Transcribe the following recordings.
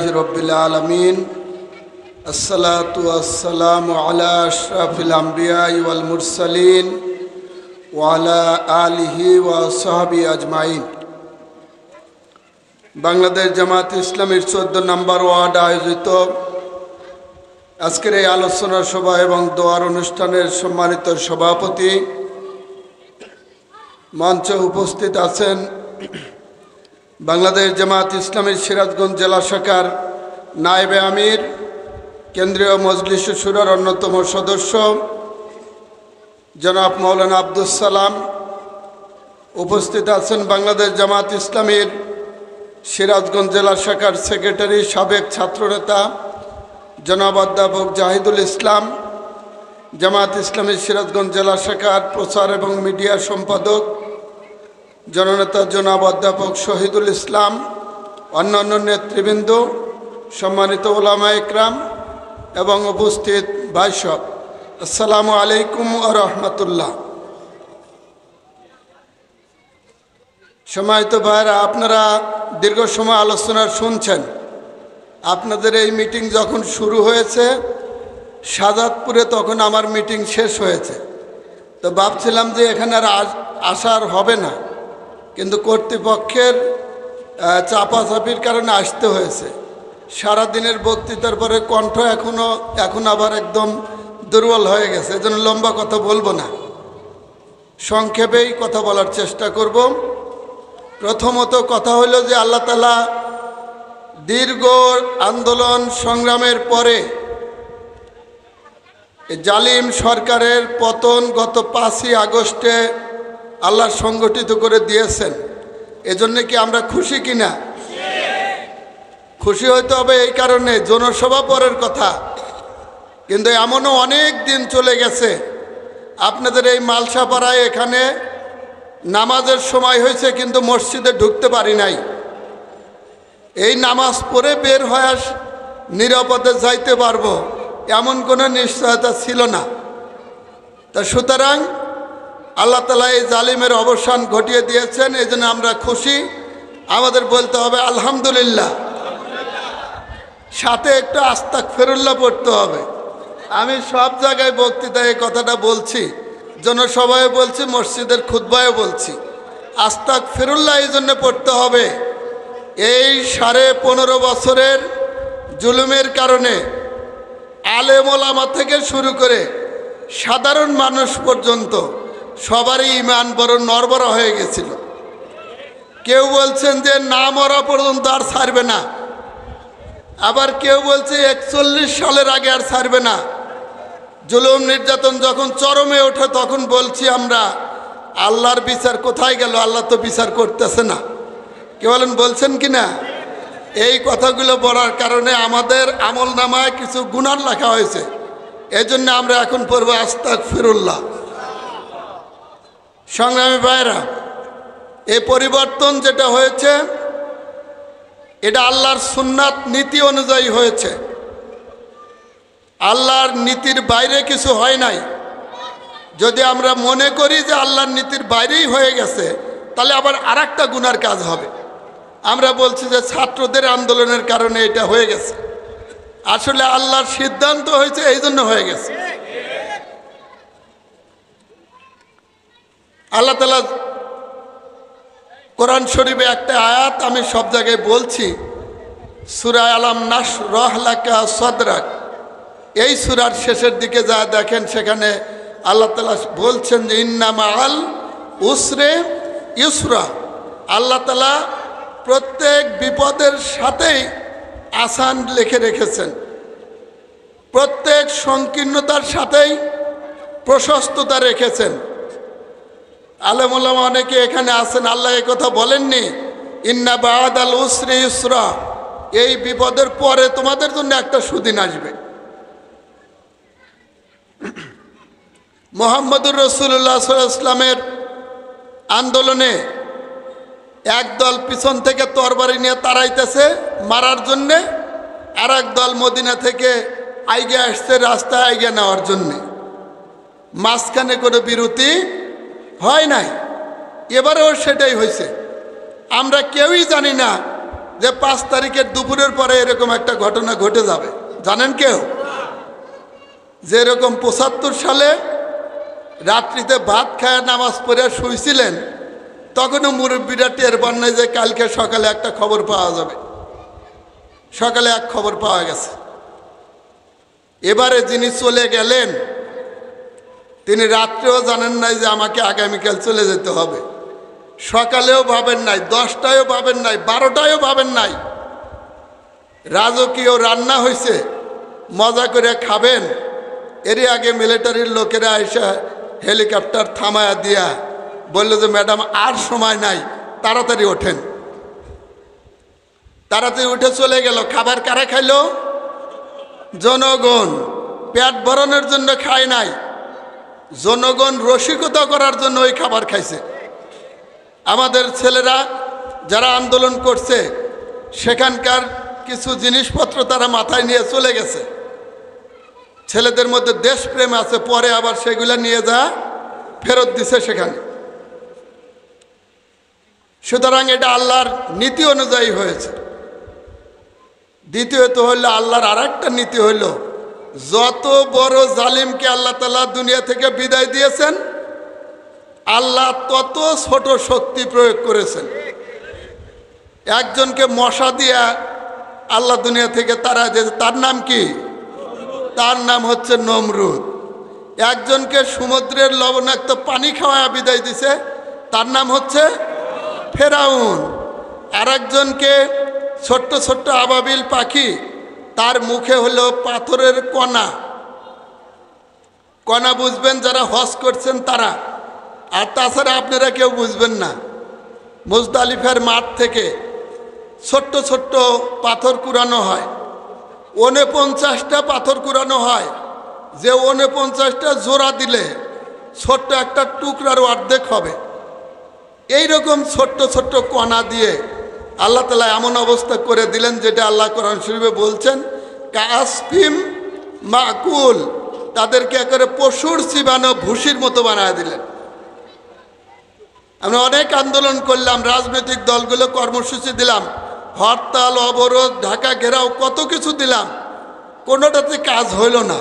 আলহামদুলিল্লাহ রবিল আলমিন। আসসালাতু আসসালামু আলা আশরাফিল আম্বিয়া ওয়াল মুরসালিন ওয়ালা আলিহি ওয়া সাহাবি আজমাইন। বাংলাদেশ জামাত ইসলামের চোদ্দ নম্বর ওয়ার্ড আয়োজিত আজকের এই আলোচনা সভা এবং দোয়ার অনুষ্ঠানের সম্মানিত সভাপতি মঞ্চে উপস্থিত আছেন বাংলাদেশ জামাত ইসলামের সিরাজগঞ্জ জেলা শাখার নায়েবে আমির, কেন্দ্রীয় মজলিস সুরার অন্যতম সদস্য জনাব মৌলানা আব্দুল সালাম উপস্থিত আছেন বাংলাদেশ জামাত ইসলামীর সিরাজগঞ্জ জেলা শাখার সেক্রেটারি, সাবেক ছাত্রনেতা জনাব অধ্যাপক জাহিদুল ইসলাম জামাত ইসলামের সিরাজগঞ্জ জেলা শাখার প্রচার এবং মিডিয়া সম্পাদক জননেতা জনাব অধ্যাপক শহীদুল ইসলাম, অন্যান্য নেতৃবৃন্দ, সম্মানিত ওলামা ইকরাম এবং উপস্থিত ভাইসব, আসসালামু আলাইকুম রহমতুল্লাহ। সময়ত ভাইরা আপনারা দীর্ঘ সময় আলোচনা শুনছেন। আপনাদের এই মিটিং যখন শুরু হয়েছে, সাজাদপুরে তখন আমার মিটিং শেষ হয়েছে। তো ভাবছিলাম যে এখানে আর আসার হবে না। কিন্তু কর্তৃপক্ষের চাপাচাপির কারণে আসতে হয়েছে। সারাদিনের বক্তৃতার পরে কণ্ঠ এখনও এখন আবার একদম দুর্বল হয়ে গেছে। এজন্য লম্বা কথা বলব না। সংক্ষেপেই কথা বলার চেষ্টা করব। প্রথমত কথা হলো যে আল্লাহ তালা দীর্ঘ আন্দোলন সংগ্রামের পরে জালিম সরকারের পতন গত পাঁচই আগস্টে আল্লাহ সংগঠিত করে দিয়েছেন। এজন্য কি আমরা খুশি কিনা? খুশি হইতে হবে এই কারণে, জনসভা পরের কথা। কিন্তু এমনও অনেক দিন চলে গেছে। আপনাদের এই মালসাপাড়ায় এখানে নামাজের সময় হয়েছে, কিন্তু মসজিদে ঢুকতে পারি নাই। এই নামাজ পড়ে বের হয়ে নিরাপদে যাইতে পারব, এমন কোনো নিশ্চয়তা ছিল না। তা সুতরাং আল্লাহ তালা এই জালিমের অবসান ঘটিয়ে দিয়েছেন, এই জন্য আমরা খুশি। আমাদের বলতে হবে, আলহামদুলিল্লাহ। সাথে একটু আস্তাক ফেরুল্লাহ পড়তে হবে। আমি সব জায়গায় বক্তৃতায় এই কথাটা বলছি, জনসভায় বলছি, মসজিদের খুদ্বায় বলছি। আস্তাক ফেরুল্লাহ এই জন্য পড়তে হবে। এই সাড়ে পনেরো বছরের জুলুমের কারণে আলেমোলামা থেকে শুরু করে সাধারণ মানুষ পর্যন্ত সবারই ইমান বড় নরবরা হয়ে গেছিল। কেউ বলছেন যে না মরা পর্যন্ত আর ছাড়বে না। আবার কেউ বলছে একচল্লিশ সালের আগে আর ছাড়বে না। জুলুম নির্যাতন যখন চরমে ওঠে তখন বলছি আমরা, আল্লাহর বিচার কোথায় গেল? আল্লাহ তো বিচার করতেছে না। কে বলেন, বলছেন কি না? এই কথাগুলো বলার কারণে আমাদের আমল নামায় কিছু গুণার লেখা হয়েছে। এই জন্য আমরা এখন পড়ব আস্তাক ফিরুল্লাহ সংগ্রামী ভাইরা এ পরিবর্তন যেটা হয়েছে, এটা আল্লাহর সুন্নাত নীতি অনুযায়ী হয়েছে। আল্লাহর নীতির বাইরে কিছু হয় নাই। যদি আমরা মনে করি যে আল্লাহর নীতির বাইরেই হয়ে গেছে, তাহলে আবার আর একটা গুনার কাজ হবে। আমরা বলছি যে ছাত্রদের আন্দোলনের কারণে এটা হয়ে গেছে। আসলে আল্লাহর সিদ্ধান্ত হয়েছে এই জন্য হয়ে গেছে। আল্লাহ তালা কোরআন শরীফে একটা আয়াত আমি সব জায়গায় বলছি সুরায় আলাম নাস রহলাকা সদরাক। এই সুরার শেষের দিকে যা দেখেন, সেখানে আল্লাহ তালা বলছেন যে ইন্নামা আল উসরে ইসরা আল্লাহ তালা প্রত্যেক বিপদের সাথেই আসান লিখে রেখেছেন। প্রত্যেক সংকীর্ণতার সাথেই প্রশস্ততা রেখেছেন। আলেমুল্লামা অনেকে এখানে আছেন, আল্লাহ এ কথা বলেননি। ইন্না বাদ আল উসরি ইসরা এই বিপদের পরে তোমাদের জন্য একটা সুদিন আসবে। মোহাম্মদুর রসুল্লাহ ইসলামের আন্দোলনে একদল পিছন থেকে তরবারি নিয়ে তাড়াইতেছে মারার জন্যে আর দল মদিনা থেকে আইগে আসছে রাস্তায় আইগে নেওয়ার জন্যে। মাঝখানে কোনো বিরতি হয় নাই। এবারেও সেটাই হয়েছে। আমরা কেউই জানি না যে পাঁচ তারিখের দুপুরের পরে এরকম একটা ঘটনা ঘটে যাবে। জানেন কেউ? যে এরকম পঁচাত্তর সালে রাত্রিতে ভাত খায় নামাজ পড়ে শুয়েছিলেন তখনও মুরব্বীরা টের পান নাই যে কালকে সকালে একটা খবর পাওয়া যাবে। সকালে এক খবর পাওয়া গেছে। এবারে যিনি চলে গেলেন তিনি রাত্রেও জানেন নাই যে আমাকে আগামীকাল চলে যেতে হবে। সকালেও ভাবেন নাই, দশটায়ও ভাবেন নাই, বারোটায়ও ভাবেন নাই। রাজকীয় রান্না হয়েছে মজা করে খাবেন। এরই আগে মিলিটারির লোকেরা আইসা হেলিকপ্টার থামায়া দিয়া বলল যে, ম্যাডাম, আর সময় নাই, তাড়াতাড়ি ওঠেন। তাড়াতাড়ি উঠে চলে গেল। খাবার কারা খাইলো? জনগণ। পেট ভরণের জন্য খায় নাই। জনগণ রসিকতা করার জন্য ওই খাবার খাইছে। আমাদের ছেলেরা যারা আন্দোলন করছে, সেখানকার কিছু জিনিসপত্র তারা মাথায় নিয়ে চলে গেছে। ছেলেদের মধ্যে দেশপ্রেম আছে, পরে আবার সেগুলা নিয়ে যা, ফেরত দিছে সেখানে। সুতরাং এটা আল্লাহর নীতি অনুযায়ী হয়েছে। দ্বিতীয়ত হইল আল্লাহর আর একটা নীতি হইল যত বড় জালিমকে আল্লাহ তালা দুনিয়া থেকে বিদায় দিয়েছেন, আল্লাহ তত ছোট শক্তি প্রয়োগ করেছেন। একজনকে মশা দিয়া আল্লাহ দুনিয়া থেকে তারা যে, তার নাম কি? তার নাম হচ্ছে নমরুদ। একজনকে সমুদ্রের লবণাক্ত পানি খাওয়া বিদায় দিছে, তার নাম হচ্ছে ফেরাউন। আর একজনকে ছোট্ট ছোট্ট আবাবিল পাখি তার মুখে হলো পাথরের কণা। কণা বুঝবেন যারা হজ করছেন তারা। আর তাছাড়া আপনারা কেউ বুঝবেন না। মুজদালিফের মাঠ থেকে ছোট্ট ছোট্ট পাথর কুড়ানো হয়। ওনে পঞ্চাশটা পাথর কুড়ানো হয়। যে ওনে পঞ্চাশটা জোড়া দিলে ছোট্ট একটা টুকরার অর্ধেক হবে। এই রকম ছোট্ট ছোট্ট কণা দিয়ে আল্লাহ তালা এমন অবস্থা করে দিলেন যেটা আল্লাহ কোরআন শরীফে বলছেন কাসফিম মাকুল তাদেরকে একেবারে পশুর চিবানো ভুসির মতো বানায় দিলেন। আমরা অনেক আন্দোলন করলাম, রাজনৈতিক দলগুলো কর্মসূচি দিলাম, হরতাল, অবরোধ, ঢাকা ঘেরাও, কত কিছু দিলাম। কোনোটাতে কাজ হইল না।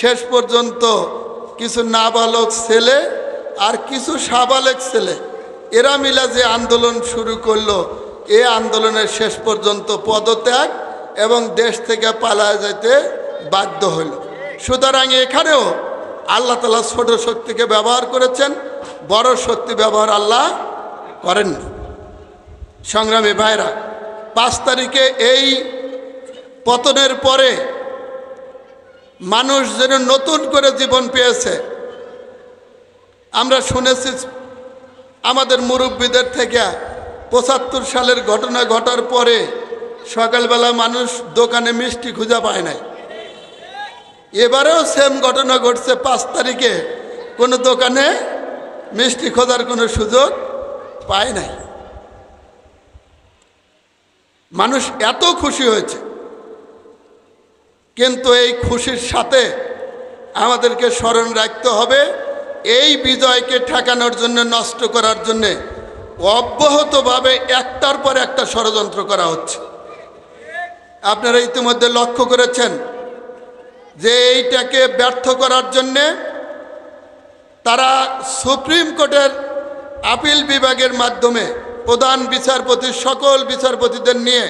শেষ পর্যন্ত কিছু নাবালক ছেলে আর কিছু সাবালেক ছেলে, এরা মিলা যে আন্দোলন শুরু করল এ আন্দোলনের শেষ পর্যন্ত পদত্যাগ এবং দেশ থেকে পালায় যেতে বাধ্য হইল। সুতরাং এখানেও আল্লাহ তালা ছোট শক্তিকে ব্যবহার করেছেন, বড় শক্তি ব্যবহার আল্লাহ করেননি। সংগ্রামী ভাইরা, পাঁচ তারিখে এই পতনের পরে মানুষ যেন নতুন করে জীবন পেয়েছে, আমরা শুনেছি আমাদের মুরব্বীদের থেকে পঁচাত্তর সালের ঘটনা ঘটার পরে সকালবেলা মানুষ দোকানে মিষ্টি খুঁজে পায় নাই। এবারেও সেম ঘটনা ঘটছে পাঁচ তারিখে। কোনো দোকানে মিষ্টি খোঁজার কোনো সুযোগ পায় নাই। মানুষ এত খুশি হয়েছে। কিন্তু এই খুশির সাথে আমাদেরকে স্মরণ রাখতে হবে, এই বিজয়কে ঠেকানোর জন্য, নষ্ট করার জন্যে অব্যাহতভাবে একটার পর একটা ষড়যন্ত্র করা হচ্ছে। আপনারা ইতিমধ্যে লক্ষ্য করেছেন যে এইটাকে ব্যর্থ করার জন্যে তারা সুপ্রিম কোর্টের আপিল বিভাগের মাধ্যমে প্রধান বিচারপতি, সকল বিচারপতিদের নিয়ে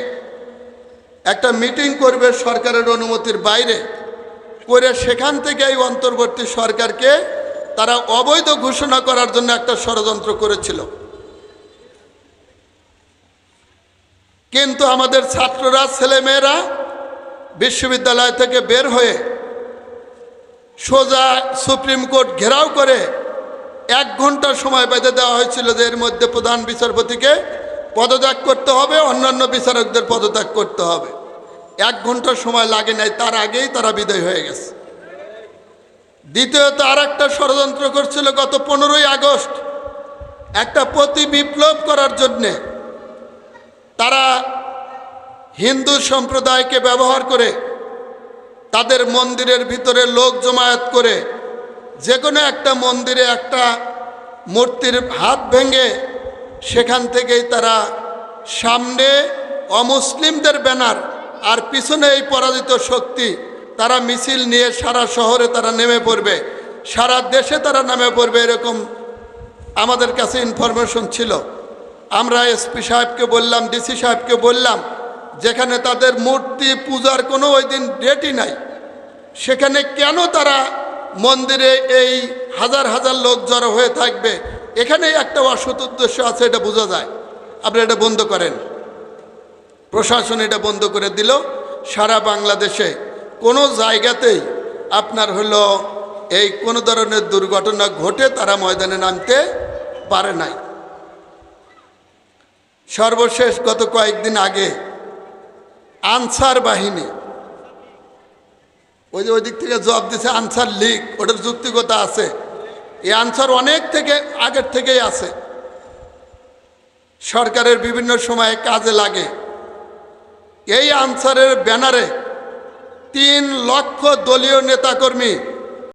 একটা মিটিং করবে সরকারের অনুমতির বাইরে। করে সেখান থেকে এই অন্তর্বর্তী সরকারকে তারা অবৈধ ঘোষণা করার জন্য একটা ষড়যন্ত্র করেছিল। কিন্তু আমাদের ছাত্ররা, ছেলেমেয়েরা বিশ্ববিদ্যালয় থেকে বের হয়ে সোজা সুপ্রিম কোর্ট ঘেরাও করে এক ঘণ্টা সময় বেঁধে দেওয়া হয়েছিল যে এর মধ্যে প্রধান বিচারপতিকে পদত্যাগ করতে হবে, অন্যান্য বিচারকদের পদত্যাগ করতে হবে। এক ঘণ্টা সময় লাগে নাই, তার আগেই তারা বিদায় হয়ে গেছে। দ্বিতীয়ত আর একটা ষড়যন্ত্র করছিল গত পনেরোই আগস্ট, একটা প্রতি বিপ্লব করার জন্যে তারা হিন্দু সম্প্রদায়কে ব্যবহার করে তাদের মন্দিরের ভিতরে লোক জমায়েত করে যে কোনো একটা মন্দিরে একটা মূর্তির হাত ভেঙে সেখান থেকেই তারা সামনে অমুসলিমদের ব্যানার আর পিছনে এই পরাজিত শক্তি, তারা মিছিল নিয়ে সারা শহরে তারা নেমে পড়বে, সারা দেশে তারা নেমে পড়বে এরকম আমাদের কাছে ইনফরমেশন ছিল। আমরা এসপি সাহেবকে বললাম, ডিসি সাহেবকে বললাম, যেখানে তাদের মূর্তি পূজার কোনো ওই দিন ডেটই নাই। সেখানে কেন তারা মন্দিরে এই হাজার হাজার লোক জড়ো হয়ে থাকবে? এখানেই একটা অসৎ উদ্দেশ্য আছে, এটা বোঝা যায়। আপনি এটা বন্ধ করেন। প্রশাসন এটা বন্ধ করে দিল সারা বাংলাদেশে। কোনো জায়গাতেই আপনার হলো এই কোনো ধরনের দুর্ঘটনা ঘটে তারা ময়দানে নামতে পারে নাই। সর্বশেষ গত কয়েকদিন আগে আনসার বাহিনী, ওই যে ওই দিক থেকে জবাব দিছে আনসার লীগ, ওটার যুক্তিগতা আছে। এই আনসার অনেক থেকে আগের থেকেই আছে। সরকারের বিভিন্ন সময়ে কাজে লাগে। এই আনসারের ব্যানারে তিন লক্ষ দলীয় নেতাকর্মী